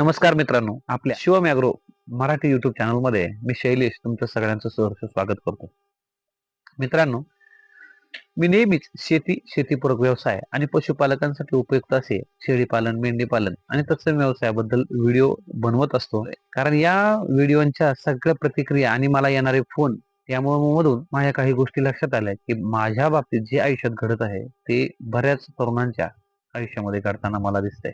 नमस्कार मित्रांनो आपल्या शिवम ॲग्रो मराठी युट्यूब चॅनलमध्ये मी शैलेश तुमचं सगळ्यांचं सहर्ष स्वागत करतो. मित्रांनो मी नेहमीच शेती शेतीपूरक व्यवसाय आणि पशुपालकांसाठी उपयुक्त असे शेळीपालन मेंढीपालन आणि तत्सम व्यवसायाबद्दल व्हिडिओ बनवत असतो. कारण या व्हिडिओच्या सगळ्या प्रतिक्रिया आणि मला येणारे फोन यामुळे मधून माझ्या काही गोष्टी लक्षात आल्या की माझ्या बाबतीत जे आयुष्यात घडत आहे ते बऱ्याच तरुणांच्या आयुष्यामध्ये घडताना मला दिसतंय.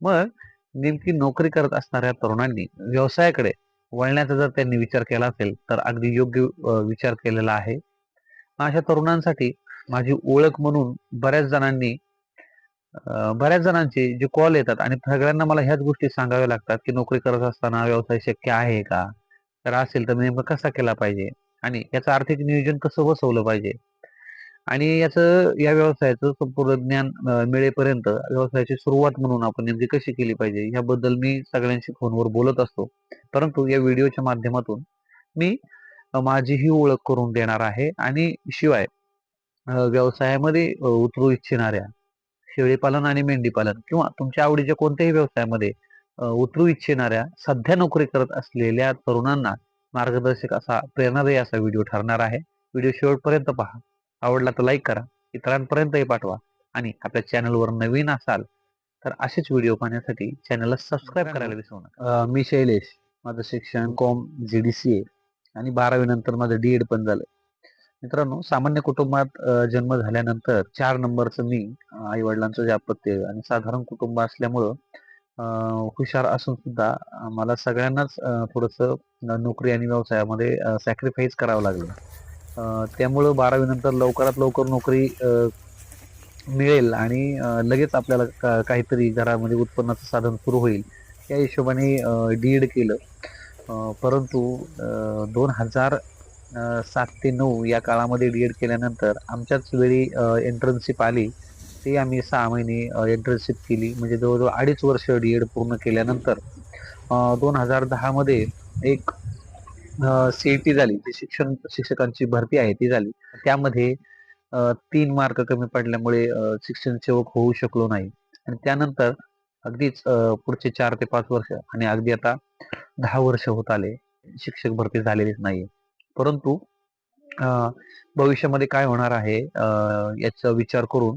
मग नेमकी नोकरी करत असणाऱ्या तरुणांनी व्यवसायाकडे वळण्याचा जर त्यांनी विचार केला असेल तर अगदी योग्य विचार केलेला आहे. अशा तरुणांसाठी माझी ओळख म्हणून बऱ्याच जणांनी बऱ्याच जणांचे जे कॉल येतात आणि सगळ्यांना मला ह्याच गोष्टी सांगाव्या लागतात की नोकरी करत असताना व्यवसाय शक्य आहे का? तर असेल तर नेमकं कसा केला पाहिजे? आणि याचं आर्थिक नियोजन कसं बसवलं पाहिजे? आणि याचं या व्यवसायाचं संपूर्ण ज्ञान मिळेपर्यंत व्यवसायाची सुरुवात म्हणून आपण नेमकी कशी केली पाहिजे याबद्दल मी सगळ्यांशी फोनवर बोलत असतो. परंतु या व्हिडिओच्या माध्यमातून मी माझी ही ओळख करून देणार आहे आणि शिवाय व्यवसायामध्ये उतरू इच्छिणाऱ्या शेळीपालन आणि मेंढीपालन किंवा तुमच्या आवडीच्या कोणत्याही व्यवसायामध्ये उतरू इच्छिणाऱ्या सध्या नोकरी करत असलेल्या तरुणांना मार्गदर्शक असा प्रेरणादायी असा व्हिडिओ ठरणार आहे. व्हिडिओ शेवटपर्यंत पहा. आवडला तर लाईक करा इतरांपर्यंतही पाठवा आणि आपल्या चॅनलवर नवीन असाल तर असेच व्हिडिओ पाहण्यासाठी चॅनलला सबस्क्राईब करायला विसरू नका. मी शैलेश माझं शिक्षण कॉम जी डी सी आणि बारावी नंतर माझं डी एड पण झालं मित्रांनो सामान्य कुटुंबात जन्म झाल्यानंतर चार नंबरचं मी आई वडिलांचं जे अपत्य आणि साधारण कुटुंब असल्यामुळं हुशार असून सुद्धा मला सगळ्यांनाच थोडस नोकरी आणि व्यवसायामध्ये सॅक्रिफाईस करावं लागलं. त्यामुळं बारावी नंतर लवकरात लवकर नोकरी मिळेल आणि लगेच आपल्याला का- काहीतरी घरामध्ये उत्पन्नाचं साधन सुरू होईल. या हिशोबाने डी एड केलं. परंतु दोन हजार सात ते नऊ या काळामध्ये डी एड केल्यानंतर आमच्याच वेळी एंट्रन्सशिप आली. ते आम्ही सहा महिने एंट्रन्सशिप केली. म्हणजे जवळजवळ अडीच वर्ष डी एड पूर्ण केल्यानंतर दोन हजार दहामध्ये एक सी टी झाली. जी शिक्षण शिक्षकांची भरती आहे ती झाली. त्यामध्ये तीन मार्क कमी पडल्यामुळे शिक्षण सेवक होऊ शकलो नाही. आणि त्यानंतर अगदीच पुढचे चार ते पाच वर्ष आणि अगदी आता दहा वर्ष होत आले शिक्षक भरती झालेलीच नाही परंतु भविष्यामध्ये काय होणार आहे याचा विचार करून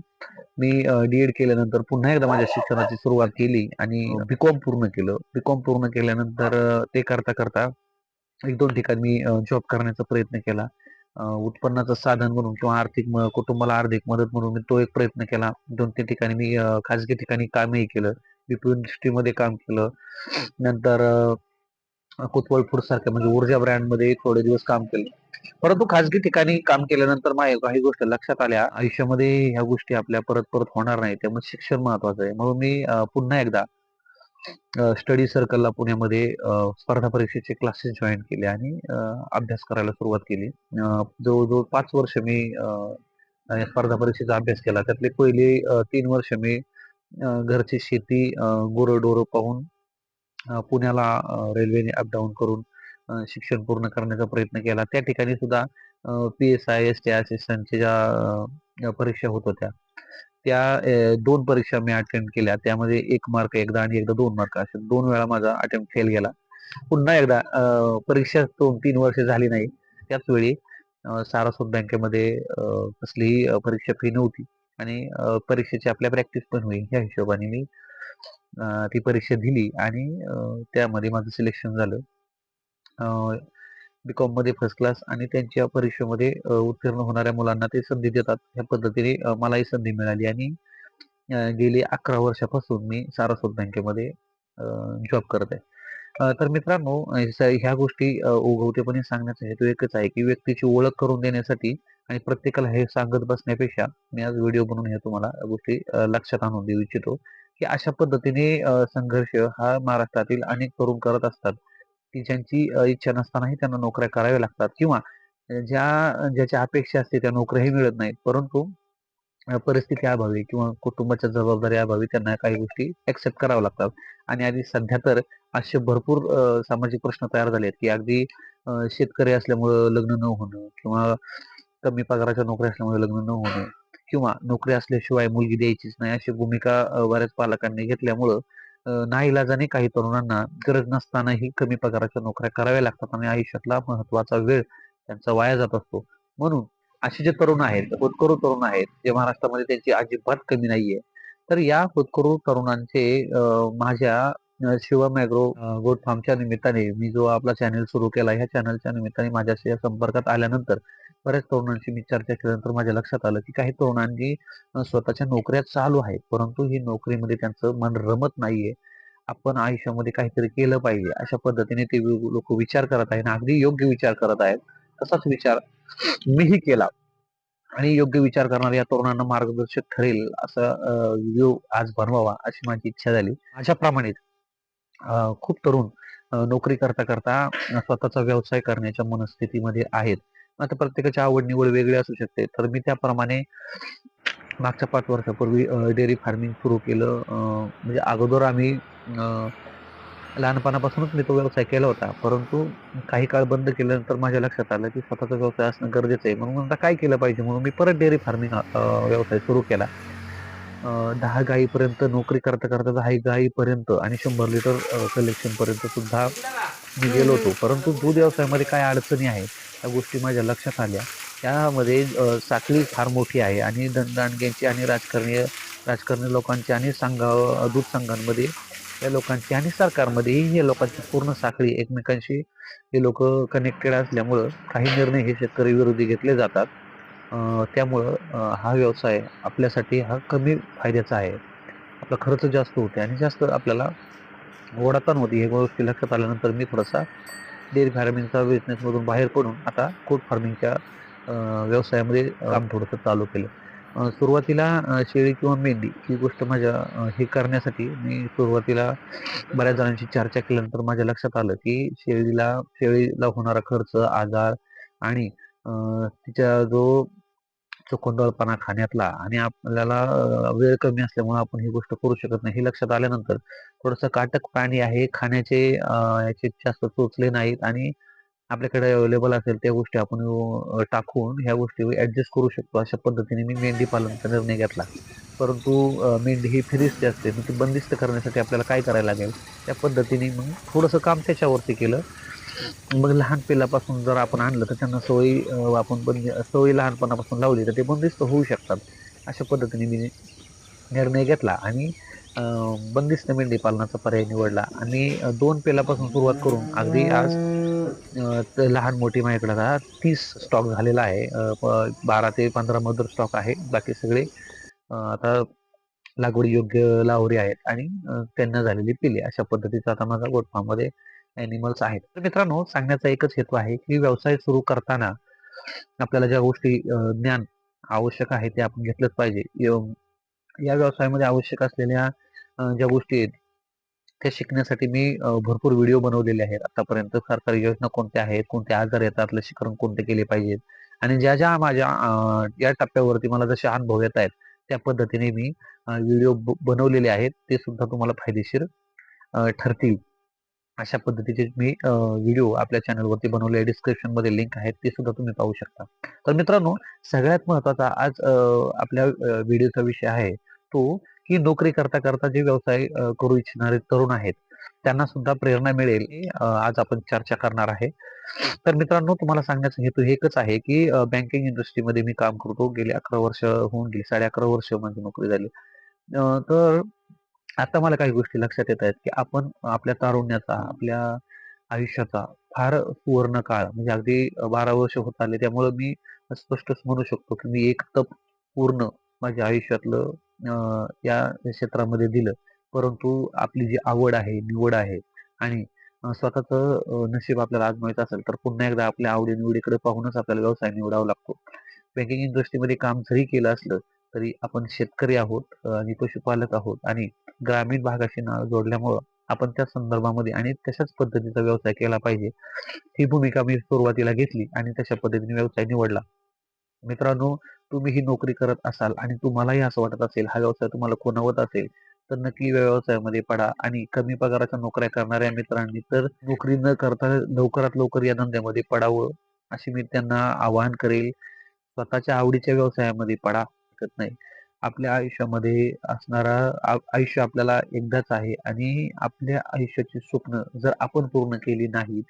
मी डी एड केल्यानंतर पुन्हा एकदा माझ्या शिक्षणाची सुरुवात केली आणि बीकॉम पूर्ण केलं. बीकॉम पूर्ण केल्यानंतर ते करता करता एक दोन ठिकाणी मी जॉब करण्याचा प्रयत्न केला. उत्पन्नाचं साधन म्हणून किंवा आर्थिक कुटुंबाला आर्थिक मदत म्हणून मी तो एक प्रयत्न केला. दोन तीन ठिकाणी मी खाजगी ठिकाणी कामही केलं. विपू इंडस्ट्रीमध्ये काम केलं. नंतर कुतवळ फूड सारख्या म्हणजे ऊर्जा ब्रँडमध्ये थोडे दिवस काम केलं. परंतु खाजगी ठिकाणी काम केल्यानंतर माझ्या काही गोष्टी लक्षात आल्या. आयुष्यामध्ये ह्या गोष्टी आपल्या परत परत होणार नाही त्यामुळे शिक्षण महत्वाचं आहे. म्हणून मी पुन्हा एकदा स्टडी सर्कलला पुण्यामध्ये स्पर्धा परीक्षेचे क्लासेस जॉईन केले आणि अभ्यास करायला सुरुवात केली. जवळजवळ पाच वर्ष मी स्पर्धा परीक्षेचा अभ्यास केला. त्यातले पहिले तीन वर्ष मी घरची शेती गुरं पाहून पुण्याला रेल्वेने अपडाऊन करून शिक्षण पूर्ण करण्याचा प्रयत्न केला. त्या ठिकाणी सुद्धा P S I S T असिस्टंटच्या ज्या परीक्षा होत होत्या त्या दोन परीक्षा मी अटेम्प्ट केल्या. त्यामध्ये एक मार्क एकदा आणि एकदा दोन मार्क असे. दोन वेळा माझा अटेम्प्ट फेल गेला. पुन्हा एकदा परीक्षा दोन तीन वर्ष झाली नाही. त्याच वेळी सारस्वत बँकेमध्ये कसलीही परीक्षा फी नव्हती. आणि परीक्षेची आपल्या प्रॅक्टिस पण होईल. ह्या हिशोबाने मी ती परीक्षा दिली. आणि त्यामध्ये माझं सिलेक्शन झालं. बीकॉममध्ये फर्स्ट क्लास आणि त्यांच्या परीक्षेमध्ये उत्तीर्ण होणाऱ्या मुलांना ते संधी देतात. ह्या पद्धतीने मलाही संधी मिळाली आणि गेली अकरा वर्षापासून मी सारस्वत बँकेमध्ये जॉब करत आहे. तर मित्रांनो स- ह्या गोष्टी उघवतेपणे सांगण्याचा हेतू एकच आहे की व्यक्तीची ओळख करून देण्यासाठी आणि प्रत्येकाला हे सांगत बसण्यापेक्षा मी आज व्हिडिओ बनवून हे तुम्हाला गोष्टी लक्षात आणून देऊ इच्छितो की अशा पद्धतीने संघर्ष हा महाराष्ट्रातील अनेक तरुण करत असतात. की ज्यांची इच्छा नसतानाही त्यांना नोकऱ्या कराव्या लागतात किंवा ज्या ज्याच्या अपेक्षा असते त्या नोकऱ्याही मिळत नाहीत. परंतु परिस्थिती अभावी किंवा कुटुंबाच्या जबाबदारी अभावी त्यांना काही गोष्टी ऍक्सेप्ट कराव्या लागतात. आणि आधी सध्या तर असे भरपूर सामाजिक प्रश्न तयार झाले आहेत की अगदी शेतकरी असल्यामुळं लग्न न होणं किंवा कमी पगाराच्या नोकऱ्या असल्यामुळे लग्न न होणं किंवा नोकरी असल्याशिवाय मुलगी द्यायचीच नाही अशी भूमिका बऱ्याच पालकांनी घेतल्यामुळं नाईलाजाने काही तरुणांना गरज नसतानाही कमी पगाराच्या नोकऱ्या कराव्या लागतात आणि आयुष्यातला महत्त्वाचा वेळ त्यांचा वाया जात असतो. म्हणून असे जे तरुण आहेत होतकरू तरुण आहेत जे महाराष्ट्रामध्ये त्यांची अजिबात कमी नाहीये तर या होतकरू तरुणांचे माझ्या शिवम ॲग्रो गोड फार्मच्या निमित्ताने मी जो आपला चॅनल सुरू केला ह्या चॅनलच्या निमित्ताने माझ्याशी संपर्कात आल्यानंतर बऱ्याच तरुणांशी मी चर्चा केल्यानंतर माझ्या लक्षात आलं की काही तरुणांनी स्वतःच्या नोकऱ्या चालू आहेत. परंतु ही नोकरीमध्ये त्यांचं मन रमत नाहीये. आपण आयुष्यामध्ये काहीतरी केलं पाहिजे. अशा पद्धतीने ते लोक विचार करत आहेत आणि अगदी योग्य विचार करत आहेत. तसाच विचार मीही केला. आणि योग्य विचार करणाऱ्या या तरुणांना मार्गदर्शक ठरेल असा व्हिडिओ आज बनवावा अशी माझी इच्छा झाली. अशाप्रमाणे खूप तरुण नोकरी करता करता स्वतःचा व्यवसाय करण्याच्या मनस्थितीमध्ये आहेत. आता प्रत्येकाची आवड निवड वेगळी असू शकते. तर मी त्याप्रमाणे मागच्या पाच वर्षापूर्वी डेअरी फार्मिंग सुरू केलं. म्हणजे अगोदर आम्ही अं, लहानपणापासूनच मी तो व्यवसाय केला होता. परंतु काही काळ बंद केल्यानंतर माझ्या लक्षात आलं की स्वतःचा व्यवसाय असणं गरजेचं आहे. म्हणून आता काय केलं पाहिजे म्हणून मी परत डेअरी फार्मिंग व्यवसाय सुरू केला. दहा गायीपर्यंत नोकरी करता करता दहा गायीपर्यंत आणि शंभर लिटर कलेक्शन पर्यंत सुद्धा मी गेलो होतो. परंतु दूध व्यवसायामध्ये काय अडचणी आहेत या गोष्टी माझ्या लक्षात आल्या. त्यामध्ये साखळी फार मोठी आहे आणि दंडाणग्यांची आणि राजकारणीय राजकारणी लोकांची आणि संघा दूध संघांमध्ये या लोकांची आणि सरकारमध्येही या लोकांची पूर्ण साखळी एकमेकांशी हे लोक कनेक्टेड असल्यामुळं काही निर्णय हे शेतकरी विरोधी घेतले जातात. त्यामुळं हा व्यवसाय आपल्यासाठी हा कमी फायद्याचा आहे. आपला खर्च जास्त होते आणि जास्त आपल्याला ओढाताण होती हे गोष्टी लक्षात आल्यानंतर मी थोडासा डेअरी फार्मिंगचा बिझनेसमधून बाहेर पडून आता कोट फार्मिंगच्या व्यवसायामध्ये काम. थोडंसं चालू केलं. सुरुवातीला शेळी किंवा मेंढी ही गोष्ट माझ्या हे करण्यासाठी मी सुरुवातीला बऱ्याच जणांशी चर्चा केल्यानंतर माझ्या लक्षात आलं की शेळीला शेळीला होणारा खर्च आजार आणि तिच्या जो चोखंदळपणा खाण्यातला आणि आपल्याला वेळ कमी असल्यामुळे आपण ही गोष्ट करू शकत नाही. हे लक्षात आल्यानंतर थोडंसं काटक प्राणी आहे खाण्याचे याचे जास्त चोचले नाहीत आणि आपल्याकडे अवेलेबल असेल त्या गोष्टी आपण टाकून ह्या गोष्टी ऍडजस्ट करू शकतो. अशा पद्धतीने मी मेंढी पालनाचा निर्णय घेतला. परंतु मेंढी ही फिरिस्ती असते. मग ती बंदिस्त करण्यासाठी आपल्याला काय करायला लागेल? त्या पद्धतीने मग थोडंसं काम त्याच्यावरती केलं. मग लहान पिल्लापासून जर आपण आणलं तर त्यांना सवयी आपण पण सवयी लहानपणापासून लावली तर ते बंदिस्त होऊ शकतात. अशा पद्धतीने मी निर्णय घेतला आणि बंदिस्त मेंढी पालनाचा पर्याय निवडला आणि दोन पेलापासून सुरुवात करून अगदी आज लहान मोठी माझ्याकडे आता तीस स्टॉक झालेला आहे. बारा ते पंधरा मधुर स्टॉक आहे. बाकी सगळे आता लागवडी योग्य लावरी आहेत आणि त्यांना झालेली पिले. अशा पद्धतीचा आता माझा गोट ॲनिमल्स आहेत. तर मित्रांनो सांगण्याचा एकच हेतू आहे की व्यवसाय सुरू करताना आपल्याला ज्या गोष्टी ज्ञान आवश्यक आहे ते आपण घेतलंच पाहिजे. य- या व्यवसायामध्ये आवश्यक असलेल्या ज्या गोष्टी आहेत त्या शिकण्यासाठी मी भरपूर व्हिडिओ बनवलेले आहेत. आतापर्यंत सरकारी योजना कोणत्या आहेत कोणते आजार येतात लसीकरण कोणते केले पाहिजेत आणि ज्या ज्या माझ्या या टप्प्यावरती मला जसे अनुभव येत आहेत त्या पद्धतीने मी व्हिडिओ बनवलेले आहेत. ते सुद्धा तुम्हाला फायदेशीर ठरतील. अशा पद्धतीचे मी व्हिडिओ आपल्या चॅनलवरती बनवले डिस्क्रिप्शनमध्ये लिंक आहेत ते सुद्धा तुम्ही पाहू शकता. तर मित्रांनो सगळ्यात महत्त्वाचा आज आपल्या व्हिडिओचा विषय आहे तो की नोकरी करता करता जे व्यवसाय करू इच्छिणारे तरुण आहेत त्यांना सुद्धा प्रेरणा मिळेल आज आपण चर्चा करणार आहे. तर मित्रांनो तुम्हाला सांगण्याचा हेतू एकच आहे की बँकिंग इंडस्ट्रीमध्ये मी काम करतो. गेले अकरा वर्ष होऊन गेली साडे अकरा वर्ष माझी नोकरी झाली. तर आता मला काही गोष्टी लक्षात येत आहेत की आपण आपल्या तारुण्याचा आपल्या आयुष्याचा फार सुवर्ण काळ म्हणजे अगदी बारा वर्ष होत आले त्यामुळे मी स्पष्टच म्हणू शकतो की मी एक तप पूर्ण माझ्या आयुष्यातलं या क्षेत्रामध्ये दिलं. परंतु आपली जी आवड आहे निवड आहे आणि स्वतःचं नशीब आपल्याला आजमायचं असेल तर पुन्हा एकदा आपल्या आवडी निवडीकडे पाहूनच आपल्याला व्यवसाय निवडावा लागतो. बँकिंग इंडस्ट्रीमध्ये काम जरी केलं असलं तरी आपण शेतकरी आहोत आणि पशुपालक आहोत आणि ग्रामीण भागाशी नाळ जोडल्यामुळं आपण त्या संदर्भामध्ये आणि तशाच पद्धतीचा व्यवसाय केला पाहिजे. ही भूमिका मी सुरुवातीला घेतली आणि तशा पद्धतीने व्यवसाय निवडला. मित्रांनो तुम्ही ही नोकरी करत असाल आणि तुम्हालाही असं वाटत असेल हा व्यवसाय तुम्हाला खुणावत असेल तर नक्की व्यवसायामध्ये पडा आणि कमी पगाराच्या नोकऱ्या करणाऱ्या मित्रांनी तर नोकरी न करता लवकरात लवकर या धंद्यामध्ये पडावं अशी मी त्यांना आवाहन करेल. स्वतःच्या आवडीच्या व्यवसायामध्ये पडा. शकत नाही. आपल्या आयुष्यामध्ये असणारा आयुष्य आपल्याला एकदाच आहे आणि आपल्या आयुष्याची स्वप्न जर आपण पूर्ण केली नाहीत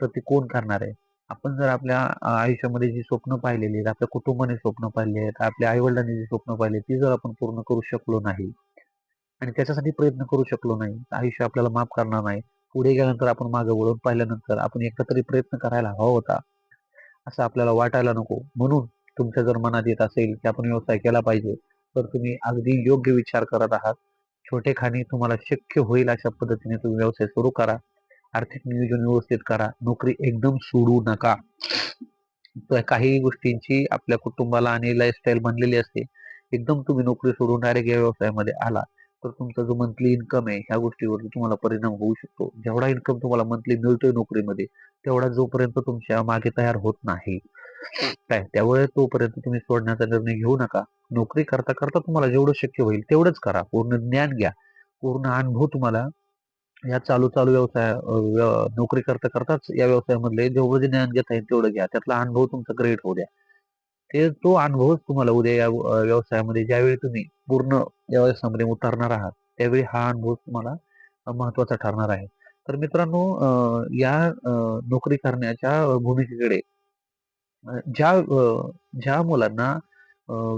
तर ती कोण करणार आहे? आपण जर आपल्या आयुष्यामध्ये जी स्वप्न पाहिलेली आहेत आपल्या कुटुंबाने स्वप्न पाहिली आहेत आपल्या आई वडिलांनी जी स्वप्न पाहिली ती जर आपण पूर्ण करू शकलो नाही आणि त्याच्यासाठी प्रयत्न करू शकलो नाही आयुष्य आपल्याला माफ करणार नाही. पुढे गेल्यानंतर आपण मागे वळून पाहिल्यानंतर आपण एकदा तरी प्रयत्न करायला हवा होता. असं आपल्याला वाटायला नको. म्हणून तुमच्या जर मनात येत असेल की आपण व्यवसाय केला पाहिजे तर तुम्ही अगदी योग्य विचार करत आहात. छोटे खाणी तुम्हाला शक्य होईल अशा पद्धतीने तुम्ही व्यवसाय सुरू करा. आर्थिक नियोजन व्यवस्थित करा. नोकरी एकदम सोडू नका. तर काही गोष्टींची आपल्या कुटुंबाला आणि लाईफस्टाईल बनलेली असते. एकदम तुम्ही नोकरी सोडून डायरेक्ट या व्यवसायामध्ये आला तर तुमचा जो मंथली इन्कम आहे ह्या गोष्टीवरती तुम्हाला परिणाम होऊ शकतो. जेवढा इन्कम तुम्हाला मंथली मिळतोय नोकरीमध्ये तेवढा जोपर्यंत तुमच्या मागे तयार होत नाही. काय त्यामुळे तोपर्यंत तुम्ही सोडण्याचा निर्णय घेऊ नका. नोकरी करता करता तुम्हाला जेवढं शक्य होईल तेवढंच करा. पूर्ण ज्ञान घ्या. पूर्ण अनुभव तुम्हाला या चालू चालू व्यवसाय नोकरी करता करताच या व्यवसायामधले जेवढं जे ज्ञान घेता येईल तेवढं घ्या. त्यातला अनुभव तुमचा ग्रेट होऊ द्या. ते तो अनुभवच तुम्हाला उद्या या व्यवसायामध्ये ज्यावेळी तुम्ही पूर्ण या व्यवसायामध्ये उतरणार आहात त्यावेळी हा अनुभव तुम्हाला महत्त्वाचा ठरणार आहे. तर मित्रांनो या नोकरी करण्याच्या भूमिकेकडे ज्या ज्या मुलांना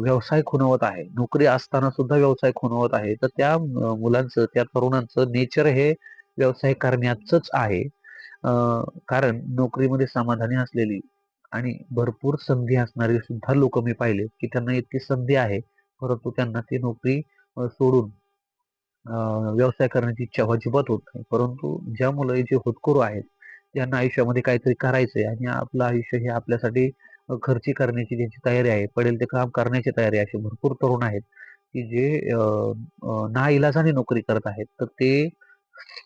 व्यवसाय खुणवत आहे नोकरी असताना सुद्धा व्यवसाय खुणवत आहे तर त्या मुलांचं त्या तरुणांचं नेचर हे व्यवसाय करण्याचंच आहे. कारण नोकरीमध्ये समाधानी असलेली आणि भरपूर संधी असणारी सुद्धा लोक मी पाहिले की त्यांना इतकी संधी आहे परंतु त्यांना ती नोकरी सोडून व्यवसाय करण्याची इच्छा अजिबात होत नाही. परंतु ज्या मुलं जे होतकरू आहेत ज्यांना आयुष्यामध्ये काहीतरी करायचंय आणि आपलं आयुष्य हे आपल्यासाठी खर्ची करण्याची ज्यांची तयारी आहे पडेल ते काम करण्याची तयारी असे भरपूर तरुण आहेत की जे ना इलाजाने नोकरी करत आहेत. तर ते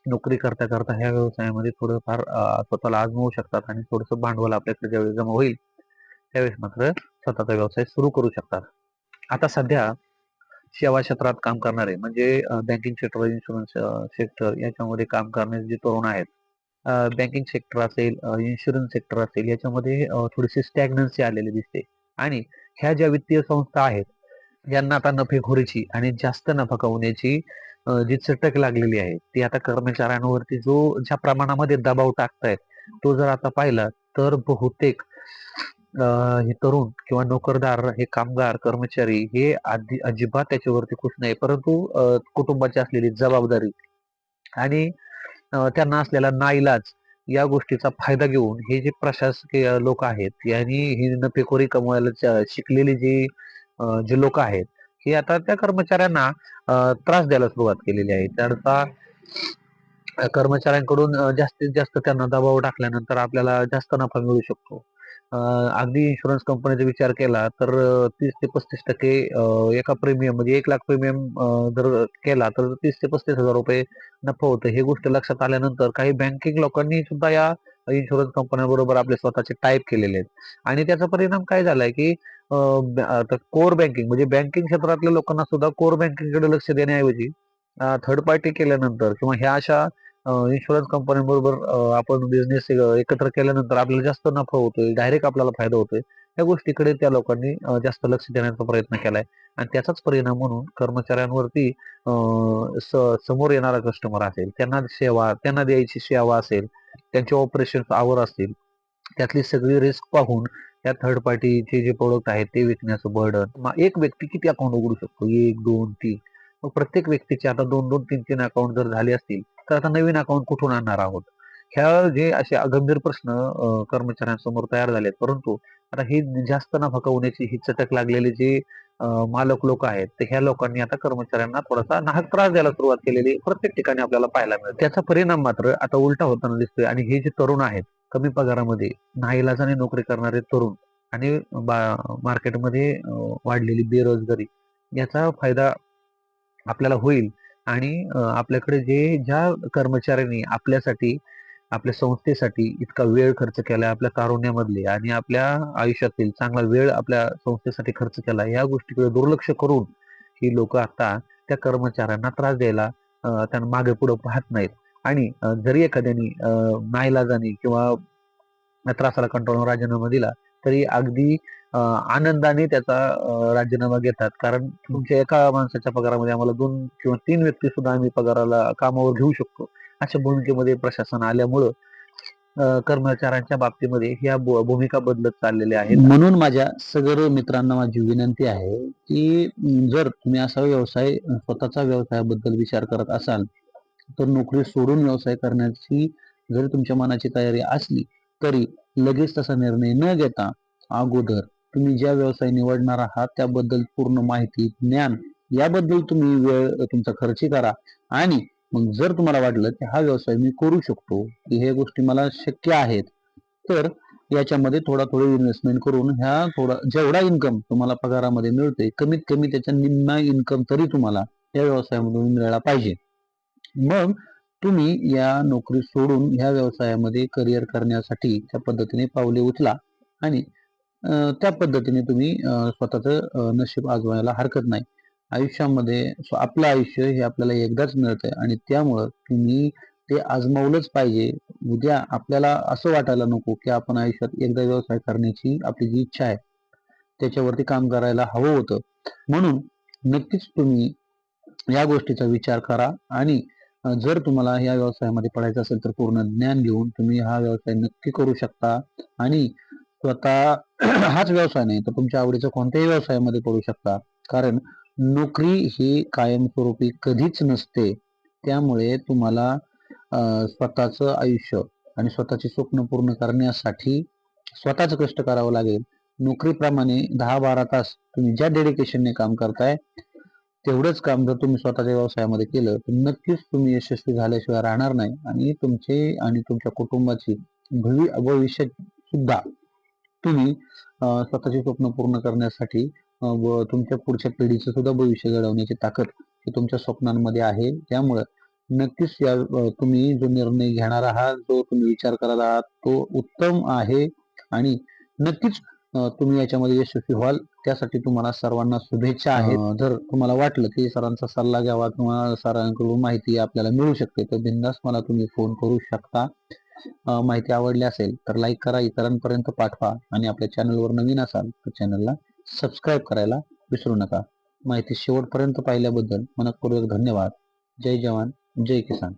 नोकरी करता करता ह्या व्यवसायामध्ये थोडंफार स्वतःला आजमवू शकतात आणि थोडंसं भांडवल आपल्याकडे ज्यावेळी जमा होईल त्यावेळेस मात्र स्वतःचा व्यवसाय सुरू करू शकतात. आता सध्या सेवा क्षेत्रात काम करणारे म्हणजे बँकिंग सेक्टर इन्शुरन्स सेक्टर याच्यामध्ये काम करणारे जे तरुण आहेत बँकिंग सेक्टर असेल इन्शुरन्स सेक्टर असेल याच्यामध्ये थोडीशी स्टॅग्नन्सी आलेली दिसते. आणि ह्या ज्या वित्तीय संस्था आहेत यांना आता नफेखोरीची आणि जास्त नफा कमवण्याची जी चटक लागलेली आहे ती आता कर्मचाऱ्यांवरती जो ज्या प्रमाणामध्ये दबाव टाकतायत तो जर आता पाहिला तर बहुतेक हे तरुण किंवा नोकरदार हे कामगार कर्मचारी हे आधी अजिबात त्याच्यावरती खुश नाही. परंतु कुटुंबाची असलेली जबाबदारी आणि त्यांना असलेला नाईलाज या गोष्टीचा फायदा घेऊन हे जे प्रशासकीय लोक आहेत यांनी ही नफेखोरी कमवायला शिकलेली जी जे लोक आहेत हे आता त्या कर्मचाऱ्यांना त्रास द्यायला सुरुवात केलेली आहे. त्याचा कर्मचाऱ्यांकडून जास्तीत जास्त त्यांना दबाव टाकल्यानंतर आपल्याला जास्त नफा मिळू शकतो. अगदी इन्शुरन्स कंपनीचा विचार केला तर तीस ते पस्तीस टक्के एका प्रीमियम म्हणजे एक लाख प्रीमियम जर केला तर तीस ते पस्तीस हजार रुपये नफा होतं. हे गोष्ट लक्षात आल्यानंतर काही बँकिंग लोकांनी सुद्धा या इन्शुरन्स कंपन्यांबरोबर आपले स्वतःचे टाईप केलेले आहेत. आणि त्याचा परिणाम काय झालाय की कोर बँकिंग म्हणजे बँकिंग क्षेत्रातल्या लोकांना सुद्धा कोर बँकिंगकडे लक्ष देण्याऐवजी थर्ड पार्टी केल्यानंतर किंवा ह्या अशा इन्शुरन्स कंपन्यांबरोबर आपण बिझनेस एकत्र केल्यानंतर आपल्याला जास्त नफा होतोय डायरेक्ट आपल्याला फायदा होतोय. या गोष्टीकडे त्या लोकांनी जास्त लक्ष देण्याचा प्रयत्न केलाय. आणि त्याचाच परिणाम म्हणून कर्मचाऱ्यांवरती स- समोर येणारा कस्टमर असेल त्यांना सेवा त्यांना द्यायची सेवा असेल त्यांचे ऑपरेशन आवर असतील त्यातली सगळी रिस्क पाहून या थर्ड पार्टीचे जे प्रोडक्ट आहेत ते विकण्याचं बर्डन एक व्यक्ती किती अकाउंट उघडू शकतो? एक दोन तीन. मग प्रत्येक व्यक्तीचे आता दोन दोन तीन तीन अकाउंट जर झाले असतील तर आता नवीन अकाउंट कुठून आणणार आहोत? ह्या जे असे गंभीर प्रश्न कर्मचाऱ्यांसमोर तयार झालेत. परंतु आता ही जास्त नफा होण्याची ही चटक लागलेली जी मालक लोक आहेत तर ह्या लोकांनी आता कर्मचाऱ्यांना थोडासा नाहक त्रास द्यायला सुरुवात केलेली प्रत्येक ठिकाणी आपल्याला पाहायला मिळतं. त्याचा परिणाम मात्र आता उलटा होताना दिसतोय. आणि हे जे तरुण आहेत कमी पगारामध्ये नाईलाजाने नोकरी करणारे तरुण आणि मार्केटमध्ये वाढलेली बेरोजगारी याचा फायदा आपल्याला होईल. आणि आपल्याकडे जे ज्या कर्मचाऱ्यांनी आपल्यासाठी आपल्या संस्थेसाठी इतका वेळ खर्च केला आपल्या कारुण्यामधले आणि आपल्या आयुष्यातील चांगला वेळ आपल्या संस्थेसाठी खर्च केला या गोष्टीकडे दुर्लक्ष करून ही लोक आता त्या कर्मचाऱ्यांना त्रास द्यायला त्यांना मागे पुढे पाहत नाहीत. आणि जरी एखाद्याने नाईलाजाने किंवा त्रासाला कंटाळून राजीनामा दिला तरी अगदी आनंदाने त्याचा राजीनामा घेतात. कारण तुमच्या एका माणसाच्या पगारामध्ये आम्हाला दोन किंवा तीन व्यक्ती सुद्धा आम्ही पगाराला कामावर घेऊ शकतो. अशा भूमिकेमध्ये प्रशासन आल्यामुळं कर्मचाऱ्यांच्या बाबतीमध्ये ह्या भू- भूमिका बदलत चाललेल्या आहेत. म्हणून माझ्या सगळं मित्रांना माझी विनंती आहे की जर तुम्ही असा व्यवसाय स्वतःचा व्यवसायाबद्दल विचार करत असाल तर नोकरी सोडून व्यवसाय करण्याची जरी तुमच्या मनाची तयारी असली तरी लगेच तसा निर्णय न घेता अगोदर तुम्ही ज्या व्यवसाय निवडणार आहात त्याबद्दल पूर्ण माहिती ज्ञान याबद्दल तुम्ही वेळ तुमचा खर्च करा. आणि मग जर तुम्हाला वाटलं की हा व्यवसाय मी करू शकतो की हे गोष्टी मला शक्य आहेत तर याच्यामध्ये थोडा थोडी इन्व्हेस्टमेंट करून ह्या थोडा जेवढा इन्कम तुम्हाला पगारामध्ये मिळतोय कमीत कमी त्याच्या निम्मा इन्कम तरी तुम्हाला या व्यवसायामधून मिळाला पाहिजे. मग तुम्ही या नोकरी सोडून ह्या व्यवसायामध्ये करिअर करण्यासाठी त्या पद्धतीने पावले उचला आणि त्या पद्धतीने तुम्ही स्वतःचं नशीब आजवायला हरकत नाही. आयुष्यामध्ये आपलं आयुष्य हे आपल्याला एकदाच मिळतंय आणि त्यामुळं तुम्ही ते आजमावलंच पाहिजे. उद्या आपल्याला असं वाटायला नको की आपण आयुष्यात एकदा व्यवसाय करण्याची आपली जी इच्छा आहे त्याच्यावरती काम करायला हवं होतं. म्हणून नक्कीच तुम्ही या गोष्टीचा विचार करा आणि जर तुम्हाला या व्यवसायामध्ये पडायचं असेल तर पूर्ण ज्ञान घेऊन तुम्ही हा व्यवसाय नक्की करू शकता आणि स्वतः हाच व्यवसाय नाही तर तुमच्या आवडीचा कोणत्याही व्यवसायामध्ये पडू शकता. कारण नोकरी ही कायमस्वरूपी कधीच नसते त्यामुळे तुम्हाला स्वतःचं आयुष्य आणि स्वतःची स्वप्न पूर्ण करण्यासाठी स्वतःच कष्ट करावं लागेल. नोकरीप्रमाणे दहा बारा तास तुम्ही ज्या डेडिकेशनने काम करताय तेवढंच काम जर तुम्ही स्वतःच्या व्यवसायामध्ये केलं तर नक्कीच तुम्ही यशस्वी झाल्याशिवाय राहणार नाही आणि तुमचे आणि तुमच्या कुटुंबाची भवि भविष्य सुद्धा तुम्ही स्वतःचे स्वप्न पूर्ण करण्यासाठी व तुमच्या पुढच्या पिढीचं सुद्धा भविष्य घडवण्याची ताकद ही तुमच्या स्वप्नांमध्ये आहे. त्यामुळं नक्कीच या तुम्ही जो निर्णय घेणार आहात जो तुम्ही विचार करत आहात तो उत्तम आहे. आणि नक्कीच तुम्ही याच्यामध्ये यशस्वी व्हाल. त्यासाठी तुम्हाला सर्वांना शुभेच्छा आहेत. अं, जर तुम्हाला वाटलं की सरांचा सल्ला घ्यावा किंवा सरांकडून माहिती आपल्याला मिळू शकते तर बिंदास मला तुम्ही फोन करू शकता. माहिती आवडली असेल तर लाईक करा इतरांपर्यंत पाठवा आणि आपल्या चॅनलवर नवीन असाल तर चॅनलला सबस्क्राईब करायला विसरू नका. माहिती शेवटपर्यंत पाहिल्याबद्दल मनपूर्वक धन्यवाद. जय जवान जय किसान.